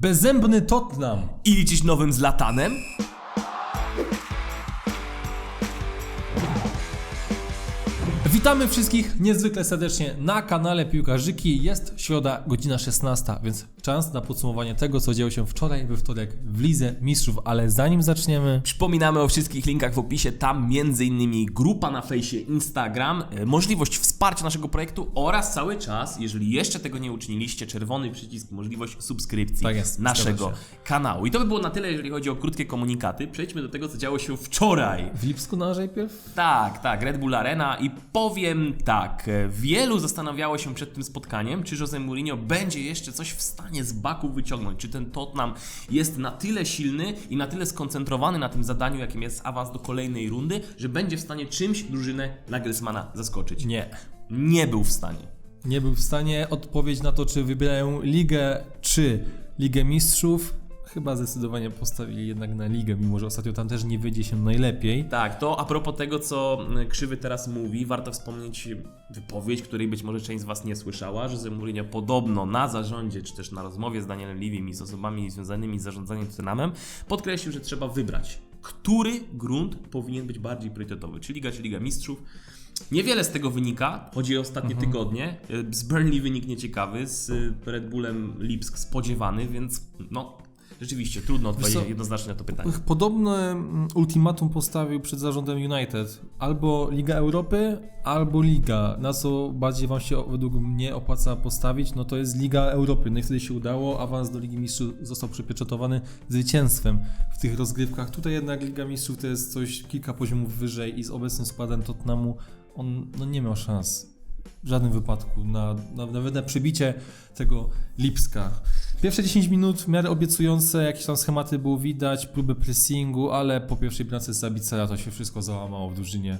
Bezzębny Tottenham. I liczyć nowym Zlatanem? Witamy wszystkich niezwykle serdecznie na kanale Piłkarzyki. Jest środa, godzina 16, więc czas na podsumowanie tego, co działo się wczoraj we wtorek w Lidze Mistrzów. Ale zanim zaczniemy, Przypominamy o wszystkich linkach w opisie, tam m.in. grupa na fejsie Instagram, e, możliwość wsparcia naszego projektu oraz cały czas, jeżeli jeszcze tego nie uczyniliście, czerwony przycisk, możliwość subskrypcji Tak jest, naszego kanału. I to by było na tyle, jeżeli chodzi o krótkie komunikaty. Przejdźmy do tego, co działo się wczoraj. w Lipsku na najpierw? Tak, tak, Red Bull Arena i powiem tak, e, wielu zastanawiało się przed tym spotkaniem, czy Jose Mourinho będzie jeszcze coś w stanie z baku wyciągnąć, czy ten Tottenham jest na tyle silny i na tyle skoncentrowany na tym zadaniu, jakim jest awans do kolejnej rundy, że będzie w stanie czymś drużynę Nagelsmana zaskoczyć. Nie. Nie był w stanie. Nie był w stanie odpowiedzieć na to, czy wybierają Ligę, czy Ligę Mistrzów. Chyba zdecydowanie postawili jednak na Ligę, mimo że ostatnio tam też nie wyjdzie się najlepiej. Tak, to a propos tego, co mm, Krzywy teraz mówi, warto wspomnieć wypowiedź, której być może część z Was nie słyszała, że Jose Mourinho podobno na zarządzie, czy też na rozmowie z Danielem Levym i z osobami związanymi z zarządzaniem Tottenhamem podkreślił, że trzeba wybrać, który grunt powinien być bardziej priorytetowy, czy Liga, czy Liga Mistrzów. Niewiele z tego wynika, chodzi o ostatnie tygodnie. Z Burnley wynik nieciekawy, z Red Bullem Lipsk spodziewany, więc no rzeczywiście trudno odpowiedzieć co? jednoznacznie na to pytanie. Podobne mm, ultimatum postawił przed zarządem United. Albo Liga Europy, albo Liga. Na co bardziej wam się według mnie opłaca postawić, no to jest Liga Europy. No i wtedy się udało, awans do Ligi Mistrzów został przypieczętowany zwycięstwem w tych rozgrywkach. Tutaj jednak Liga Mistrzów to jest coś kilka poziomów wyżej i z obecnym składem Tottenhamu on no, nie miał szans w żadnym wypadku na, na, nawet na przebicie tego Lipska. Pierwsze 10 minut w miarę obiecujące, jakieś tam schematy było widać, próby pressingu, ale po pierwszej bramce z Zabicera to się wszystko załamało w drużynie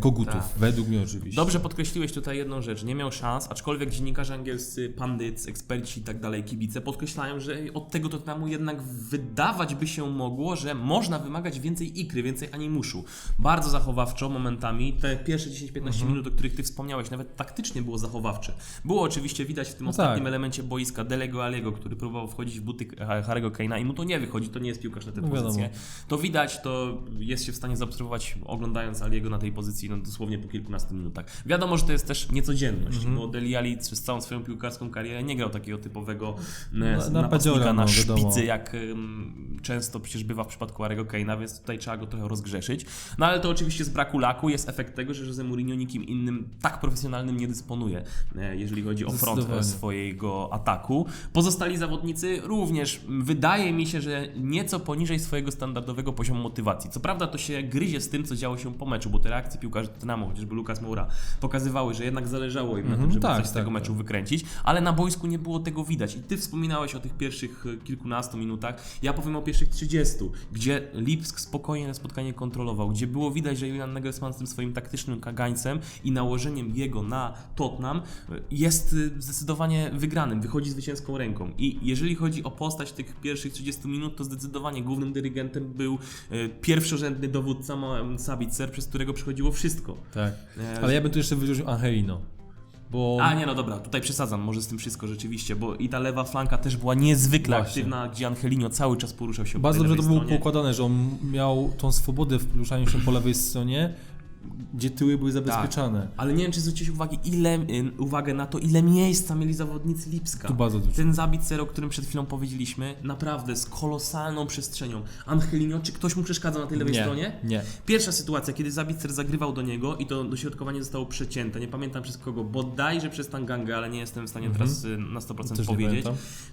Kogutów, Tak. według mnie oczywiście. Dobrze podkreśliłeś tutaj jedną rzecz. Nie miał szans, aczkolwiek dziennikarze angielscy, pandycy, eksperci i tak dalej, kibice podkreślają, że od tego Tottenhamu jednak wydawać by się mogło, że można wymagać więcej ikry, więcej animuszu. Bardzo zachowawczo momentami. Te pierwsze 10-15 Mhm. minut, o których ty wspomniałeś, nawet taktycznie było zachowawcze. Było oczywiście widać w tym No ostatnim tak. elemencie boiska Delego Aliego, który próbował wchodzić w buty Harry'ego Kane'a i mu to nie wychodzi, to nie jest piłkarz na tę No wiadomo. pozycję. To widać, to jest się w stanie zaobserwować oglądając Aliego na tej pozycji no, dosłownie po kilkunastu minutach. Wiadomo, że to jest też niecodzienność, Mhm. bo Deli Ali przez całą swoją piłkarską karierę nie grał takiego typowego Na- napastnika napadziora, na no, wiadomo. szpicy, jak em, często przecież bywa w przypadku Harry'ego Kane'a, więc tutaj trzeba go trochę rozgrzeszyć. No ale to oczywiście z braku laku jest efekt tego, że Jose Mourinho nikim innym tak profesjonalnym nie dysponuje, e, jeżeli chodzi o front e, swojego ataku. Pozostali zawodnicy również mm, wydaje mi się, że nieco poniżej swojego standardowego poziomu motywacji. Co prawda to się gryzie z tym, co działo się po meczu, bo te reakcje piłkarzy Tottenhamu, chociażby Lukas Moura, pokazywały, że jednak zależało im na Mhm, tym, żeby tak, coś z tego tak, meczu wykręcić, ale na boisku nie było tego widać. I ty wspominałeś o tych pierwszych e, kilkunastu minutach. Ja powiem o pierwszych 30, gdzie Lipsk spokojnie spotkanie kontrolował, gdzie było widać, że Julian Nagelsmann z tym swoim taktycznym kagańcem i nałożeniem jego na Tottenham e, jest e, zdecydowanie wygranym, wychodzi zwycięską ręką. I jeżeli chodzi o postać tych pierwszych 30 minut, to zdecydowanie głównym dyrygentem był pierwszorzędny dowódca Sabitzer, przez którego wszystko. Tak. E, Ale ja bym tu jeszcze wyróżnił Angelino. Bo A nie, no dobra, tutaj przesadzam może z tym wszystko rzeczywiście, bo i ta lewa flanka też była niezwykle Właśnie. aktywna, gdzie Angelino cały czas poruszał się po bardzo tej dobrze to było poukładane, że on miał tą swobodę w poruszaniu się po lewej stronie, gdzie tyły były zabezpieczane. Ale nie wiem, czy zwróciłeś uwagę, ile, y, uwagę na to, ile miejsca mieli zawodnicy Lipska. Tu bardzo dużo. Ten zabit zero, o którym przed chwilą powiedzieliśmy, naprawdę z kolosalną przestrzenią. Angelino, czy ktoś mu przeszkadza na tej lewej nie, stronie? nie. Pierwsza sytuacja, kiedy Zabitzer zagrywał do niego i to dośrodkowanie zostało przecięte. Nie pamiętam przez kogo, bodajże przez Tangangę, ale nie jestem w stanie teraz y, na 100% Mhm. Też nie powiedzieć.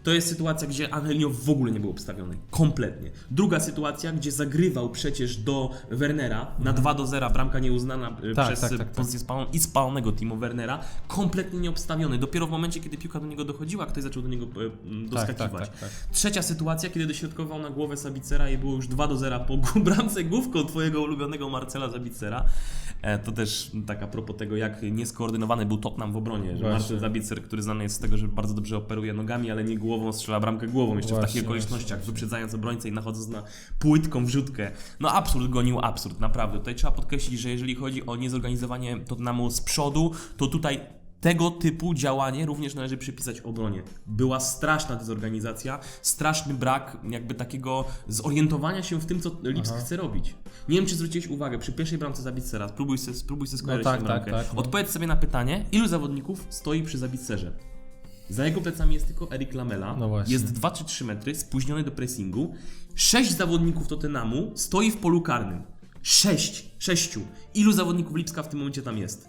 To jest sytuacja, gdzie Angelino w ogóle nie był obstawiony. Kompletnie. Druga sytuacja, gdzie zagrywał przecież do Wernera na 2 do 0, bramka nieuznana y, Mhm. Tak, przez tak, tak, tak. pozycję spaloną i spalonego Timo Wernera. Kompletnie nieobstawiony. Dopiero w momencie, kiedy piłka do niego dochodziła, ktoś zaczął do niego y, Tak, doskakiwać. tak. Trzecia sytuacja, kiedy dośrodkował na głowę Sabicera i było już 2 do 0 po bramce główką twojego ulubionego Marcela Zabicera. E, to też tak a propos tego, jak nieskoordynowany był Tottenham w obronie. Że Właśnie. Marcel Zabicer, który znany jest z tego, że bardzo dobrze operuje nogami, ale nie głową, strzela bramkę głową jeszcze w Właśnie, takich okolicznościach, wyprzedzając obrońcę i nachodząc na płytką wrzutkę. No absurd gonił absurd, naprawdę. Tutaj trzeba podkreślić, że jeżeli chodzi o niezorganizowanie Tottenhamu z przodu, to tutaj tego typu działanie również należy przypisać obronie. Była straszna dezorganizacja, straszny brak jakby takiego zorientowania się w tym, co Lipsk chce robić. Nie wiem, czy zwróciłeś uwagę, przy pierwszej bramce Zabitcera, spróbuj sobie, spróbuj sobie skojarzyć tak, tę tak, bramkę. tak, no. Odpowiedz sobie na pytanie, ilu zawodników stoi przy Zabitcerze? Za jego plecami jest tylko Erik Lamela. No jest 2 czy 3 metry, spóźniony do pressingu. Sześć zawodników Tottenhamu stoi w polu karnym. Sześć! Sześciu! Ilu zawodników Lipska w tym momencie tam jest?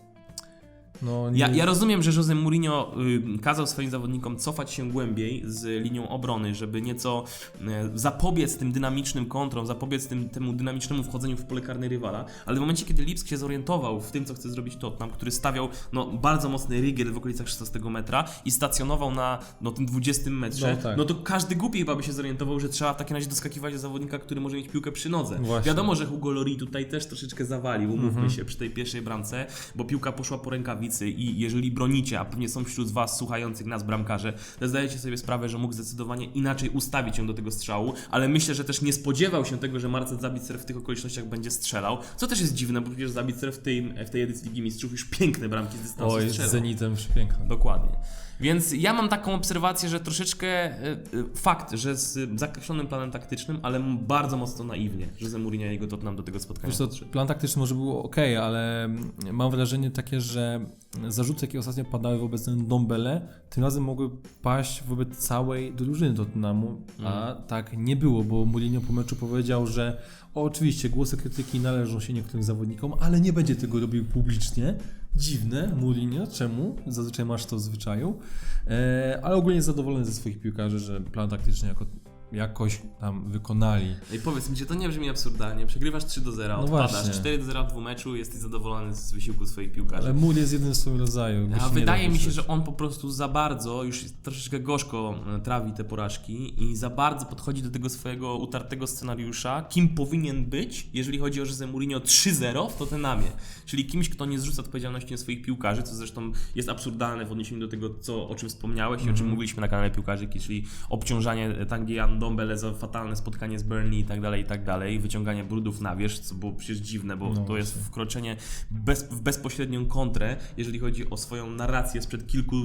No, Ja, ja rozumiem, że Jose Mourinho y, kazał swoim zawodnikom cofać się głębiej z linią obrony, żeby nieco y, zapobiec tym dynamicznym kontrom, zapobiec tym, temu dynamicznemu wchodzeniu w pole karne rywala, ale w momencie, kiedy Lipsk się zorientował w tym, co chce zrobić Tottenham, który stawiał no, bardzo mocny rygiel w okolicach 16 metra i stacjonował na no, tym 20 metrze, No tak. no to każdy głupi chyba by się zorientował, że trzeba w takim razie doskakiwać do zawodnika, który może mieć piłkę przy nodze. Właśnie. Wiadomo, że Hugo Lloris tutaj też troszeczkę zawalił, umówmy Mhm. się, przy tej pierwszej bramce, bo piłka poszła po rękawicy i jeżeli bronicie, a pewnie są wśród Was słuchających nas bramkarze, to zdajecie sobie sprawę, że mógł zdecydowanie inaczej ustawić się do tego strzału, ale myślę, że też nie spodziewał się tego, że Marcel Zabicer w tych okolicznościach będzie strzelał, co też jest dziwne, bo przecież Zabicer w tej, w tej edycji Ligi Mistrzów już piękne bramki z dystansu Oj, z strzelał. Zenitem przepiękna. Dokładnie. Więc ja mam taką obserwację, że troszeczkę e, e, fakt, że z zakreślonym planem taktycznym, ale bardzo mocno naiwnie, że Mourinho i jego Tottenham do tego spotkania Wiesz co, plan taktyczny może było ok, ale mam wrażenie takie, że zarzuty, jakie ostatnio padały wobec Dombele, tym razem mogły paść wobec całej drużyny Tottenhamu, a tak nie było, bo Mourinho po meczu powiedział, że oczywiście głosy krytyki należą się niektórym zawodnikom, ale nie będzie tego robił publicznie. Dziwne, Mourinho, czemu? Zazwyczaj masz to w zwyczaju. E, ale ogólnie zadowolony ze swoich piłkarzy, że plan taktyczny jako, jakoś tam wykonali. No I powiedz mi, czy to nie brzmi absurdalnie? Przegrywasz 3 do 0, No odpadasz właśnie. 4 do 0 w dwumeczu, jesteś zadowolony z wysiłku swoich piłkarzy. Ale Mur jest jeden w swoim rodzaju. A wydaje da mi się, że on po prostu za bardzo, już troszeczkę gorzko e, trawi te porażki i za bardzo podchodzi do tego swojego utartego scenariusza, kim powinien być, jeżeli chodzi o Jose Mourinho 3-0 w Tottenhamie. Czyli kimś, kto nie zrzuca odpowiedzialności na swoich piłkarzy, co zresztą jest absurdalne w odniesieniu do tego, co, o czym wspomniałeś i o czym mówiliśmy na kanale Piłkarzyki, czyli obciążanie Tangian Dombele za fatalne spotkanie z Burnley i tak dalej, i tak dalej, wyciąganie brudów na wierzch, co było przecież dziwne, bo No to jest wkroczenie bez, w bezpośrednią kontrę, jeżeli chodzi o swoją narrację sprzed kilku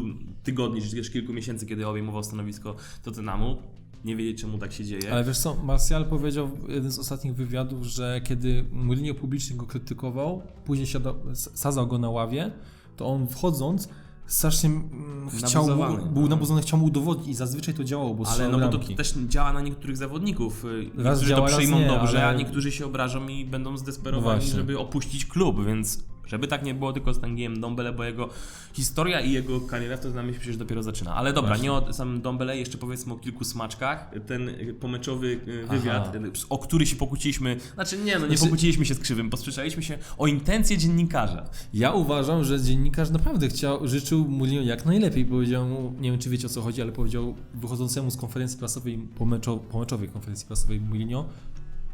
tygodni, czy też kilku miesięcy, kiedy obejmował stanowisko Tottenhamu. Nie wiedzieć, czemu tak się dzieje. Ale wiesz co, Martial powiedział w jednym z ostatnich wywiadów, że kiedy Mourinho publicznie go krytykował, później siadał, s- sadzał go na ławie, to on wchodząc strasznie mm, chciał, mu, był no. nabuzowany, chciał mu udowodnić i zazwyczaj to działało, bo Ale no bo to też działa na niektórych zawodników. Y, Raz Niektórzy działa, to przyjmą nie, dobrze, ale- a niektórzy się obrażą i będą No zdesperowani, właśnie. żeby opuścić klub, więc żeby tak nie było tylko z Tangiem Dombele, bo jego historia i jego kariera w Tottenhamie się przecież dopiero zaczyna. Ale dobra, Właśnie. nie o samym Dombele, jeszcze powiedzmy o kilku smaczkach. Ten y, pomeczowy y, wywiad, Aha. y, o który się pokłóciliśmy, znaczy nie, no nie Znaczy- pokłóciliśmy się z Krzywym, posłyszeliśmy się o intencje dziennikarza. Ja uważam, że dziennikarz naprawdę chciał, życzył Mourinho jak najlepiej. Powiedział mu, nie wiem czy wiecie o co chodzi, ale powiedział wychodzącemu z konferencji prasowej, po, meczo, po meczowej konferencji prasowej Mourinho,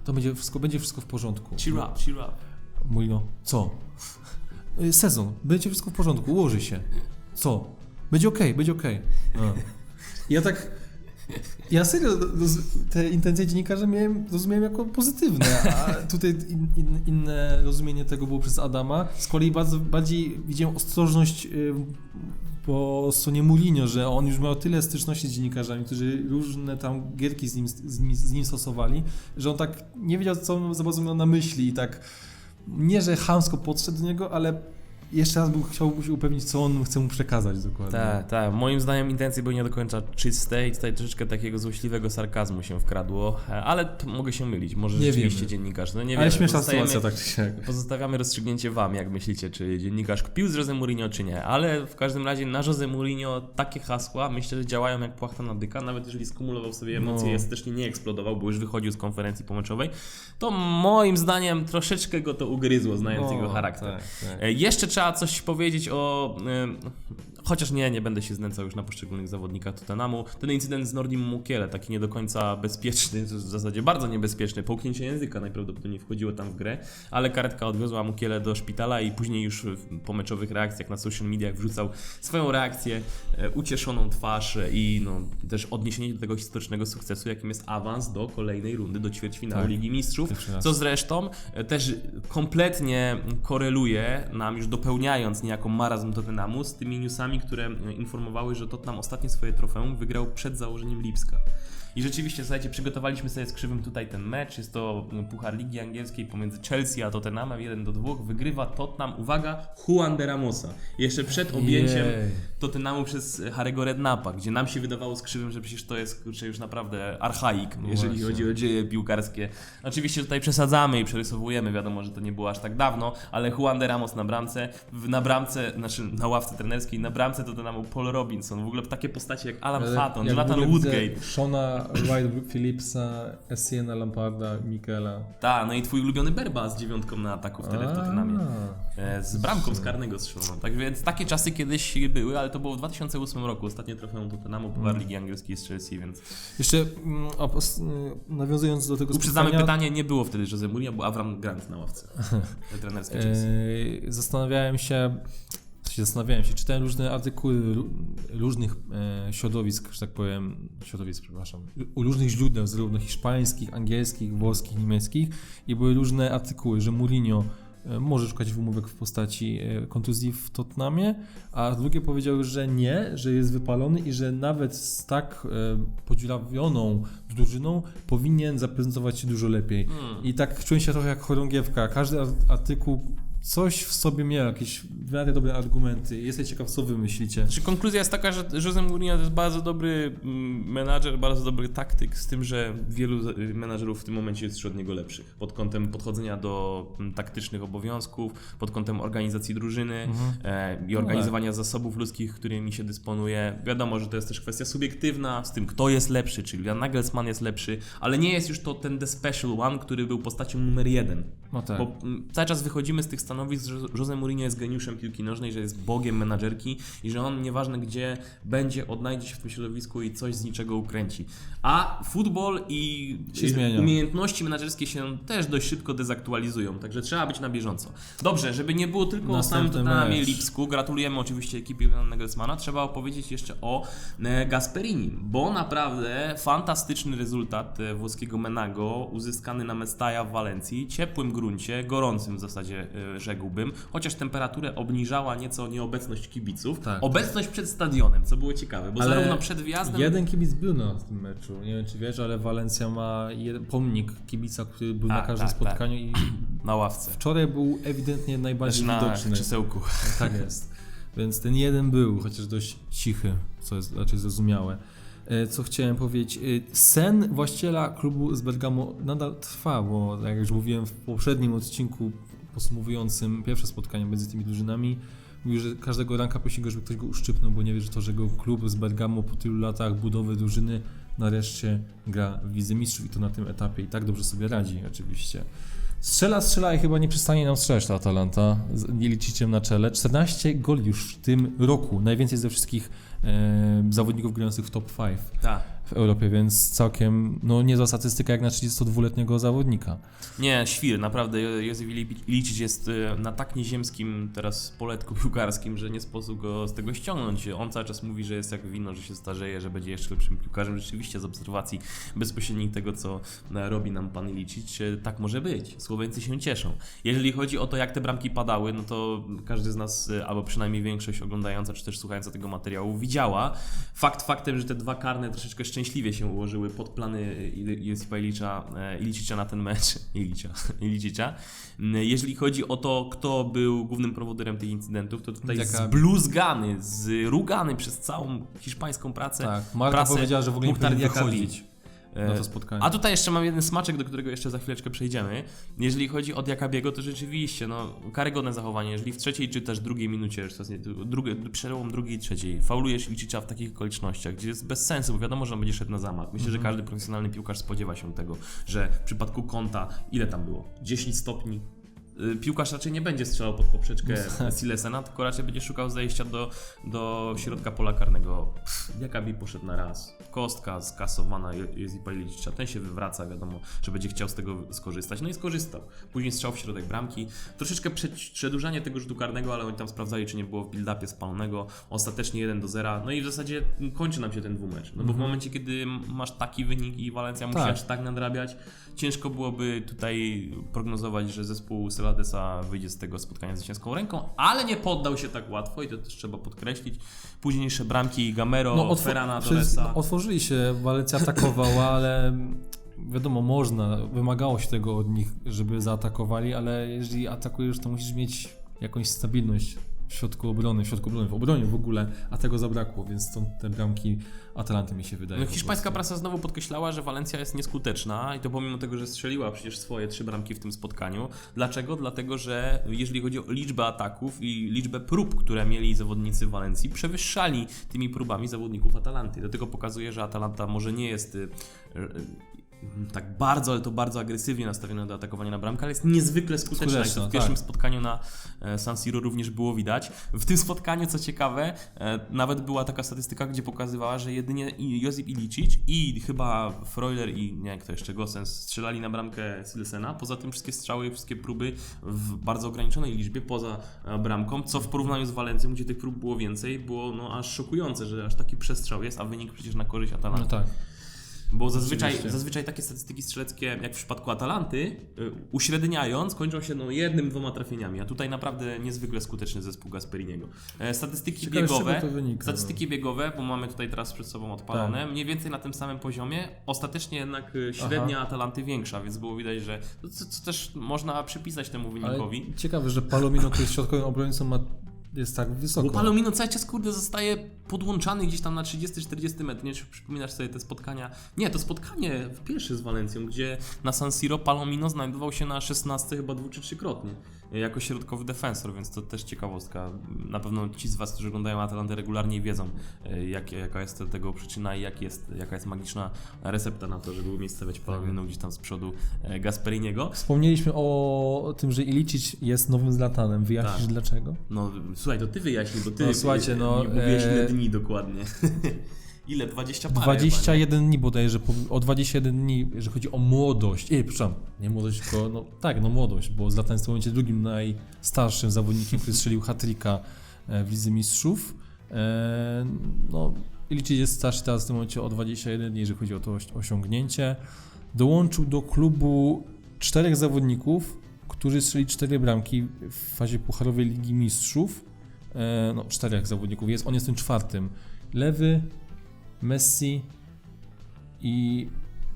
to będzie wszystko, będzie wszystko w porządku. Cheer up, cheer up. Mourinho, co? Y, Sezon, będzie wszystko w porządku, ułoży się. Co? Będzie okej, będzie okej. A. Ja tak. Ja serio te intencje dziennikarza miałem, rozumiałem jako pozytywne, a tutaj in, in, inne rozumienie tego było przez Adama. Z kolei bardzo, bardziej widziałem ostrożność y, po stronie Mourinho, że on już miał tyle styczności z dziennikarzami, którzy różne tam gierki z nim, z nim, z nim stosowali, że on tak nie wiedział, co on za bardzo miał na myśli i tak nie, że chamsko podszedł do niego, ale jeszcze raz bym chciał się upewnić, co on chce mu przekazać dokładnie. Tak, tak. Moim zdaniem intencje były nie do końca czyste i tutaj troszeczkę takiego złośliwego sarkazmu się wkradło, e, ale mogę się mylić. Może Nie rzeczywiście wiemy. dziennikarz. No nie Ale śmieszna sytuacja, tak czy siak. Pozostawiamy rozstrzygnięcie Wam, jak myślicie, czy dziennikarz kpił z Jose Mourinho, czy nie. Ale w każdym razie na Jose Mourinho takie hasła myślę, że działają jak płachta na dyka. Nawet jeżeli skumulował sobie emocje No. i ostatecznie nie eksplodował, bo już wychodził z konferencji pomeczowej, to moim zdaniem troszeczkę go to ugryzło, znając No, jego charakter. tak, tak. E, Jeszcze trzeba coś powiedzieć o, chociaż nie, nie będę się znęcał już na poszczególnych zawodnikach Tottenhamu. Ten incydent z Nordim Mukiele, taki nie do końca bezpieczny, w zasadzie bardzo niebezpieczny, połknięcie języka najprawdopodobniej wchodziło tam w grę, ale karetka odwiozła Mukiele do szpitala i później już w pomeczowych reakcjach na social mediach wrzucał swoją reakcję, e, ucieszoną twarz e, i no, też odniesienie do tego historycznego sukcesu, jakim jest awans do kolejnej rundy, do ćwierćfinału Tak. Ligi Mistrzów, co zresztą e, też kompletnie koreluje nam już dopełniając niejako marazm Tottenhamu z tymi newsami, które informowały, że Tottenham ostatnie swoje trofeum wygrał przed założeniem Lipska. I rzeczywiście, słuchajcie, przygotowaliśmy sobie z Krzywym tutaj ten mecz. Jest to mm, Puchar Ligi Angielskiej pomiędzy Chelsea a Tottenhamem 1 do 2. Wygrywa Tottenham, uwaga, Juan de Ramosa. Jeszcze przed objęciem Jej. Tottenhamu przez Harry'ego Rednapa, gdzie nam się wydawało z Krzywym, że przecież to jest kurczę, już naprawdę archaik, No jeżeli właśnie. chodzi o dzieje piłkarskie. Oczywiście tutaj przesadzamy i przerysowujemy, wiadomo, że to nie było aż tak dawno, ale Juan de Ramos na bramce, na bramce, znaczy na ławce trenerskiej, na bramce Tottenhamu Paul Robinson, w ogóle takie postacie jak Alan w Jonathan ogóle widzę Shona Wright Phillipsa, Essiena Lamparda, Mikela. Tak, no i twój ulubiony Berba z dziewiątką na ataku wtedy w Tottenhamie. E, Z bramką z karnego strzeloną. Tak więc takie czasy kiedyś były, ale to było w 2008 roku. Ostatnie trofeum Tottenhamu, Puchar Mm. Ligi Angielskiej z Chelsea, więc Jeszcze mm, y, nawiązując do tego uprzedzamy spotkania, pytanie, nie było wtedy Jose Mourinho, był Avram Grant na ławce trenerskiej Chelsea. zastanawiałem się, sensie zastanawiałem się, czytałem różne artykuły ró- różnych e, środowisk, że tak powiem, środowisk, przepraszam, u różnych źródeł, zarówno hiszpańskich, angielskich, włoskich, niemieckich i były różne artykuły, że Mourinho e, może szukać wymówek w postaci e, kontuzji w Tottenhamie, a drugie powiedziały, że nie, że jest wypalony i że nawet z tak e, podziurawioną drużyną powinien zaprezentować się dużo lepiej. Hmm. I tak czułem się trochę jak chorągiewka. Każdy ar- artykuł coś w sobie miał, jakieś miarę dobre argumenty. Jestem ciekaw, co wy myślicie. Znaczy, konkluzja jest taka, że Jose Mourinho to jest bardzo dobry mm, menadżer, bardzo dobry taktyk, z tym, że wielu z- menadżerów w tym momencie jest wśród niego lepszych. Pod kątem podchodzenia do mm, taktycznych obowiązków, pod kątem organizacji drużyny e, i organizowania zasobów ludzkich, którymi się dysponuje. Wiadomo, że to jest też kwestia subiektywna, z tym kto jest lepszy, czyli Nagelsmann jest lepszy, ale nie jest już to ten The Special One, który był postacią numer jeden. No tak. Bo mm, cały czas wychodzimy z tych stanowisk, że Jose Mourinho jest geniuszem piłki nożnej, że jest bogiem menadżerki i że on nieważne gdzie będzie, odnajdzie się w tym środowisku i coś z niczego ukręci. A futbol i umiejętności menadżerskie się też dość szybko dezaktualizują, także trzeba być na bieżąco. Dobrze, żeby nie było tylko o samym Następny Tottenhamie. Lipsku, gratulujemy oczywiście ekipie Juliana Nagelsmana, trzeba opowiedzieć jeszcze o e, Gasperini, bo naprawdę fantastyczny rezultat e, włoskiego Menago, uzyskany na Mestaja w Walencji, ciepłym gruncie, gorącym w zasadzie e, rzekłbym, chociaż temperaturę obniżała nieco nieobecność kibiców, Tak. obecność przed stadionem, co było ciekawe, bo Ale zarówno przed wjazdem... Jeden kibic był na tym meczu. Nie wiem, czy wiesz, ale Walencja ma jeden pomnik kibica, który był na Tak, każdym tak, spotkaniu i Na ławce, wczoraj był ewidentnie najbardziej znaczy na widoczny. krzesełku. Tak jest. Więc ten jeden był, chociaż dość cichy, co jest raczej zrozumiałe. E, Co chciałem powiedzieć? E, Sen właściciela klubu z Bergamo nadal trwa, bo tak jak już mówiłem w poprzednim odcinku podsumowującym pierwsze spotkanie między tymi drużynami, mówił, że każdego ranka prosi go, żeby ktoś go uszczypnął, bo nie wie, że to, że go klub z Bergamo po tylu latach budowy drużyny nareszcie gra w Wizy Mistrzów i to na tym etapie i tak dobrze sobie radzi oczywiście. Strzela, strzela i chyba nie przestanie nam strzelać ta Atalanta z Nieliciciem na czele. 14 goli już w tym roku, najwięcej ze wszystkich e, zawodników grających w top 5 Tak. W Europie, więc całkiem no, niezła statystyka jak na 32-letniego zawodnika. Nie, świr, naprawdę. Józef Ilicic jest e, na tak nieziemskim teraz poletku piłkarskim, że nie sposób go z tego ściągnąć. On cały czas mówi, że jest jak wino, że się starzeje, że będzie jeszcze lepszym piłkarzem. Rzeczywiście z obserwacji bezpośrednich tego, co e, robi nam pan Ilicic, e, tak może być. Słoweńcy się cieszą. Jeżeli chodzi o to, jak te bramki padały, no to każdy z nas, e, albo przynajmniej większość oglądająca, czy też słuchająca tego materiału, widziała. Fakt faktem, że te dwa karne troszeczkę szczęśliwie się ułożyły pod plany Józefa Ilicza, e, Ilicicza na ten mecz. Ilicza, Ilicicza. Mm, Jeżeli chodzi o to, kto był głównym prowodyrem tych incydentów, to tutaj Jaka- zbluzgany, zrugany przez całą hiszpańską pracę. Tak, Marta prasę powiedziała, że w ogóle nie powinien wychodzić na E, to spotkanie. A tutaj jeszcze mam jeden smaczek, do którego jeszcze za chwileczkę przejdziemy. Jeżeli chodzi o Diakabiego, to rzeczywiście, no, karygodne zachowanie. Jeżeli w trzeciej czy też drugiej minucie, drugie, przełom drugiej i trzeciej, faulujesz Licicza w takich okolicznościach, gdzie jest bez sensu, bo wiadomo, że on będzie szedł na zamach. Myślę, Mhm. że każdy profesjonalny piłkarz spodziewa się tego, że w przypadku konta, ile tam było? 10 stopni? Y, piłkarz raczej nie będzie strzelał pod poprzeczkę Silesena, tylko raczej będzie szukał zejścia do, do środka pola karnego. Pff, Diakabi poszedł na raz. Kostka skaasowana, jest i Pajlicicza. Ten się wywraca, wiadomo, że będzie chciał z tego skorzystać. No i skorzystał. Później strzał w środek bramki. Troszeczkę przed- przedłużanie tego rzutu karnego, ale oni tam sprawdzali, czy nie było w build-upie spalonego. Ostatecznie 1 do 0. No i w zasadzie kończy nam się ten dwumecz. No bo w momencie, kiedy masz taki wynik i Walencja musi Tak. aż tak nadrabiać, ciężko byłoby tutaj prognozować, że zespół Celadesa wyjdzie z tego spotkania z ciężką ręką, ale nie poddał się tak łatwo i to też trzeba podkreślić. Późniejsze bramki Gamero, No, otw- Ferrana, Torresa. otworzyli się, Walencja atakowała, ale wiadomo, można, wymagało się tego od nich, żeby zaatakowali, ale jeżeli atakujesz, to musisz mieć jakąś stabilność w środku obrony, w środku obrony, w obronie w ogóle, a tego zabrakło, więc stąd te bramki Atalanty mi się wydaje. No, hiszpańska prasa znowu podkreślała, że Walencja jest nieskuteczna i to pomimo tego, że strzeliła przecież swoje trzy bramki w tym spotkaniu. Dlaczego? Dlatego, że jeżeli chodzi o liczbę ataków i liczbę prób, które mieli zawodnicy Walencji, przewyższali tymi próbami zawodników Atalanty. Dlatego pokazuje, że Atalanta może nie jest y, y, tak bardzo, ale to bardzo agresywnie nastawiona do atakowania na bramkę, ale jest niezwykle to Skuteczna, w pierwszym tak. spotkaniu na e, San Siro również było widać. W tym spotkaniu, co ciekawe, e, nawet była taka statystyka, gdzie pokazywała, że jedynie i Josip Ilicic i chyba Freuler i nie kto jeszcze, Gosens strzelali na bramkę Silesena. Poza tym wszystkie strzały, wszystkie próby w bardzo ograniczonej liczbie poza e, bramką, co w porównaniu z Walencją, gdzie tych prób było więcej, było no aż szokujące, że aż taki przestrzał jest, a wynik przecież na korzyść Atalanty. No tak. Bo zazwyczaj, Oczywiście. zazwyczaj takie statystyki strzeleckie, jak w przypadku Atalanty, y, uśredniając, kończą się no, jednym, dwoma trafieniami, a tutaj naprawdę niezwykle skuteczny zespół Gasperiniego. E, Statystyki Ciekawe, biegowe, wynika, statystyki biegowe, bo mamy tutaj teraz przed sobą odpalone, mniej więcej na tym samym poziomie, ostatecznie jednak y, średnia Atalanty większa, więc było widać, że co, co też można przypisać temu Ale wynikowi. ciekawe, że Palomino, który jest środkowym obrońcą, ma, jest tak wysoko. Bo Palomino cały czas kurde zostaje podłączany gdzieś tam na 30-40 metr. Nie wiem, czy przypominasz sobie te spotkania. Nie, to spotkanie w pierwsze z Walencją, gdzie na San Siro Palomino znajdował się na 16 chyba dwu czy trzykrotnie jako środkowy defensor, więc to też ciekawostka. Na pewno ci z Was, którzy oglądają Atalantę regularnie wiedzą, e, jak, jaka jest tego przyczyna i jak jest, jaka jest magiczna recepta na to, żeby umiejscowiać Palomino gdzieś tam z przodu e, Gasperiniego. Wspomnieliśmy o tym, że Ilicic jest nowym Zlatanem. Wyjaśnisz Tak. dlaczego? No słuchaj, to ty wyjaśnij, bo ty No, słuchajcie, no, nie mówiłeś ile e, dni dokładnie. ile? 20 parę 21 dni bodajże, o 21 dni, jeżeli chodzi o młodość. Ej, przepraszam, nie młodość, tylko, no tak, no młodość, bo Zlatan jest w tym momencie drugim najstarszym zawodnikiem, który strzelił hat-tricka e, w Lidze Mistrzów. E, No, liczyć jest starszy teraz w tym momencie o 21 dni, jeżeli chodzi o to osiągnięcie. Dołączył do klubu czterech zawodników, którzy strzeli cztery bramki w fazie Pucharowej Ligi Mistrzów. E, No, czterech zawodników jest, on jest tym czwartym. Lewy, Messi i...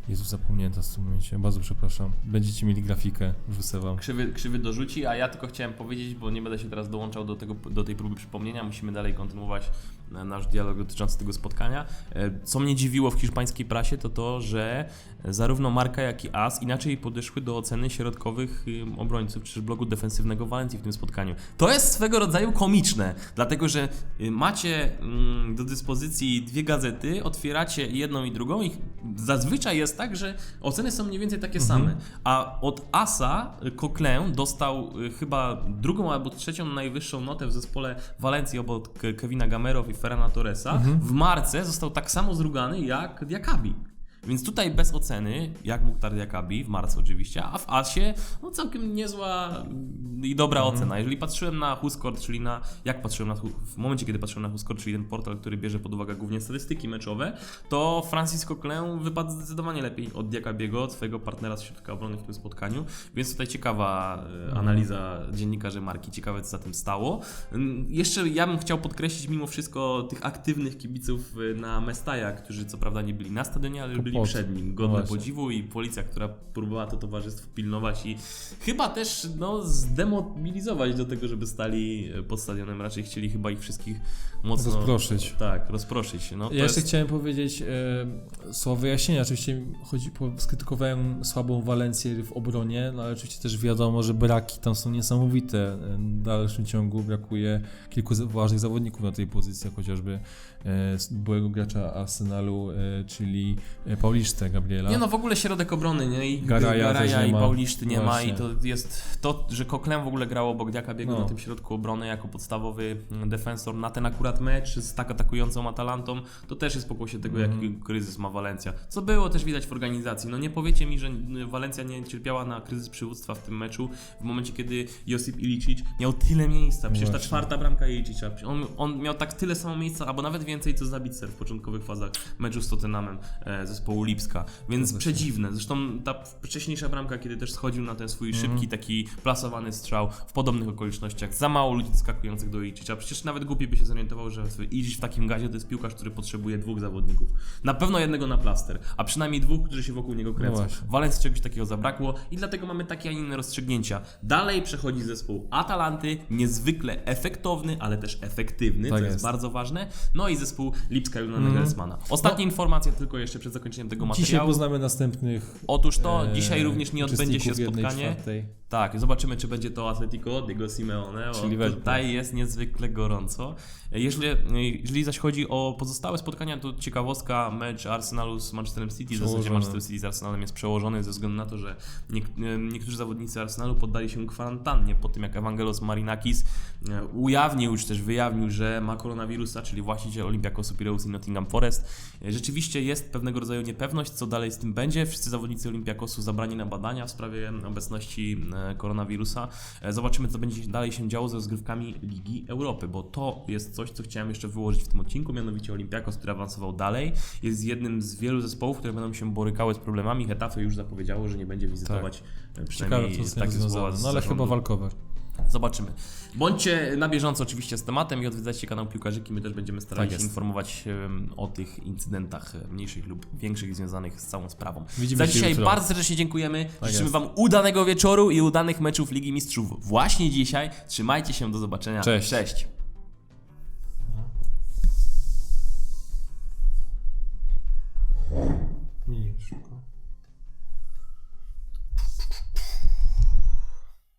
Jezu, zapomniałem teraz w tym momencie, bardzo przepraszam. Będziecie mieli grafikę, wrzucę wam. Krzywy, krzywy dorzuci, a ja tylko chciałem powiedzieć, bo nie będę się teraz dołączał do, tego, do tej próby przypomnienia, musimy dalej kontynuować nasz dialog dotyczący tego spotkania. E, Co mnie dziwiło w hiszpańskiej prasie, to to, że zarówno Marka, jak i As inaczej podeszły do oceny środkowych ym, obrońców, czy też bloku defensywnego Walencji w tym spotkaniu. To jest swego rodzaju komiczne, dlatego że y, macie mm, do dyspozycji dwie gazety, otwieracie jedną i drugą i zazwyczaj jest tak, że oceny są mniej więcej takie same. A od Asa y, Coquelin dostał y, chyba drugą albo trzecią najwyższą notę w zespole Walencji obok Ke- Kevina Gamero i Ferrana Torresa. W marce został tak samo zrugany jak Diakabi. Więc tutaj bez oceny, jak Mukhtar Diakabi, w marcu oczywiście, a w Asie no całkiem niezła mm, i dobra ocena. Jeżeli patrzyłem na Huskort, czyli na, jak patrzyłem na, w momencie kiedy patrzyłem na Huskort, czyli ten portal, który bierze pod uwagę głównie statystyki meczowe, to Francis Coquelin wypadł zdecydowanie lepiej od Diakabiego, swojego partnera z środka obrony w tym spotkaniu, więc tutaj ciekawa e, analiza dziennikarzy marki, ciekawe co za tym stało. Mm, Jeszcze ja bym chciał podkreślić mimo wszystko tych aktywnych kibiców e, na Mestaja, którzy co prawda nie byli na stadionie, ale byli przed nim. Godne właśnie. podziwu i policja, która próbowała to towarzystwo pilnować i chyba też no, zdemobilizować do tego, żeby stali pod stadionem. Raczej chcieli chyba ich wszystkich mocno... Rozproszyć. Tak, rozproszyć. No, Ja jeszcze jest... chciałem powiedzieć e, słowo wyjaśnienia. Oczywiście chodzi, po, skrytykowałem słabą Walencję w obronie, no ale oczywiście też wiadomo, że braki tam są niesamowite. W dalszym ciągu brakuje kilku ważnych zawodników na tej pozycji, chociażby byłego gracza Arsenalu, e, czyli e, Pauliszce Gabriela. Nie no, w ogóle środek obrony, nie? I Garaja nie i ma. Pauliszty nie ma Właśnie. i to jest to, że Coquelin w ogóle grało obok Diaka biegł No. na tym środku obrony jako podstawowy mm, defensor na ten akurat mecz z tak atakującą Atalantą, to też jest pokłosie tego, Mhm. jaki kryzys ma Walencja. Co było też widać w organizacji. No nie powiecie mi, że Walencja nie cierpiała na kryzys przywództwa w tym meczu w momencie, kiedy Josip Ilicic miał tyle miejsca. Przecież ta Właśnie. czwarta bramka Ilicicza, on, on miał tak tyle samo miejsca, albo nawet więcej co Zabicer w początkowych fazach meczu z Tottenhamem e, zespołu Lipska. Więc się. przedziwne. Zresztą ta wcześniejsza bramka, kiedy też schodził na ten swój Mhm. szybki, taki plasowany strzał w podobnych okolicznościach. Za mało ludzi skakujących do Ilicicia. Przecież nawet głupi by się zorientował, że Ilicic w takim gazie to jest piłkarz, który potrzebuje dwóch zawodników. Na pewno jednego na plaster, a przynajmniej dwóch, którzy się wokół niego kręcą. No właśnie. Walencji czegoś takiego zabrakło i dlatego mamy takie, a nie inne rozstrzygnięcia. Dalej przechodzi zespół Atalanty, niezwykle efektowny, ale też efektywny, Tak co jest. jest. bardzo ważne. No i zespół Lipska Juna Mhm. Nagelsmana. Ostatnia informacja tylko jeszcze przed zakończeniem tego Dzisiaj materiału. poznamy następnych. Otóż to, e, dzisiaj również nie odbędzie się spotkanie. Tak, zobaczymy, czy będzie to Atletico Diego Simeone. Czyli tutaj jest niezwykle gorąco. Jeżeli, jeżeli zaś chodzi o pozostałe spotkania, to ciekawostka, mecz Arsenalu z Manchesterem City. W zasadzie. Manchester City z Arsenalem jest przełożony ze względu na to, że niek- niektórzy zawodnicy Arsenalu poddali się kwarantannie po tym, jak Evangelos Marinakis e, ujawnił, czy też wyjawnił, że ma koronawirusa, czyli właściciel Olympiakosu Piraeus i Nottingham Forest. E, Rzeczywiście jest pewnego rodzaju niepewność, co dalej z tym będzie. Wszyscy zawodnicy Olympiakosu zabrani na badania w sprawie obecności e, koronawirusa. E, Zobaczymy, co będzie dalej się działo ze rozgrywkami Ligi Europy, bo to jest coś, co chciałem jeszcze wyłożyć w tym odcinku, mianowicie Olympiakos, który awansował dalej, jest jednym z wielu zespołów, które będą się borykały z problemami. Hetafe już zapowiedziało, że nie będzie wizytować Ciekawe, przynajmniej tak zespołu związane. z No ale zarządu. chyba walkowe. Zobaczymy. Bądźcie na bieżąco oczywiście z tematem i odwiedzajcie kanał Piłkarzyki. My też będziemy starali tak się informować o tych incydentach e, mniejszych lub większych związanych z całą sprawą. Widzimy Za dzisiaj jutro. bardzo serdecznie dziękujemy. Tak Życzymy jest. Wam udanego wieczoru i udanych meczów Ligi Mistrzów właśnie dzisiaj. Trzymajcie się, do zobaczenia. Cześć. Cześć.